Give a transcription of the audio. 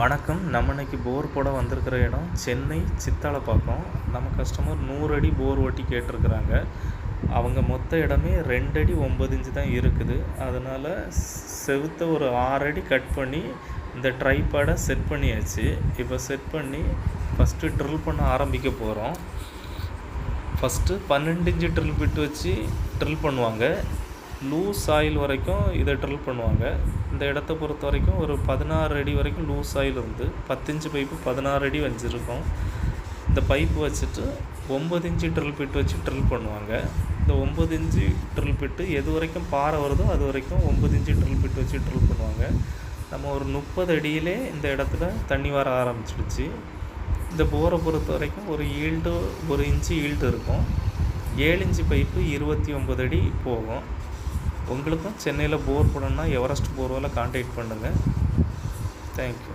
வணக்கம். நம்ம இன்னைக்கு போர் போட வந்திருக்கிற இடம் சென்னை சித்தாலப்பாக்கம் நம்ம கஸ்டமர் நூறு அடி போர் ஓட்டி கேட்டிருக்கிறாங்க. அவங்க மொத்த இடமே ரெண்டு அடி ஒம்பது இன்ச்சு தான் இருக்குது. அதனால் செவுத்த ஒரு ஆறு அடி கட் பண்ணி இந்த ட்ரைபாடை செட் பண்ணியாச்சு. இப்போ செட் பண்ணி ஃபஸ்ட்டு ட்ரில் பண்ண ஆரம்பிக்க போகிறோம் ஃபஸ்ட்டு பன்னெண்டு இன்ச்சு ட்ரில் பிட் வச்சு ட்ரில் பண்ணுவாங்க. லூஸ் ஆயில் வரைக்கும் இதை ட்ரில் பண்ணுவாங்க. இந்த இடத்த பொறுத்த வரைக்கும் ஒரு பதினாறு அடி வரைக்கும் லூஸ் ஆயில் இருந்து பத்து இன்ச்சு பைப்பு பதினாறு அடி வச்சுருக்கோம் இந்த பைப்பு வச்சுட்டு ஒம்பது இன்ச்சு ட்ரில் பிட் வச்சு ட்ரில் பண்ணுவாங்க. இந்த ஒம்பது இன்ச்சு ட்ரில் பிட்டு எது வரைக்கும் பாறை வருதோ அது வரைக்கும் ஒம்பது இன்ச்சு ட்ரில் பிட் வச்சு ட்ரில் பண்ணுவாங்க. நம்ம ஒரு முப்பது அடியிலே இந்த இடத்துல தண்ணி வர ஆரம்பிச்சிடுச்சு. இந்த போரை பொறுத்த வரைக்கும் ஒரு ஈல்டு ஒரு இன்ச்சு ஈல்டு இருக்கும். ஏழு இன்ச்சு பைப்பு இருபத்தி ஒம்பது அடி போகும். உங்களுக்கும் சென்னையில் போர் போடணுன்னா எவரெஸ்ட் போர்வெல்லாம் கான்டாக்ட் பண்ணுங்கள் தேங்க்யூ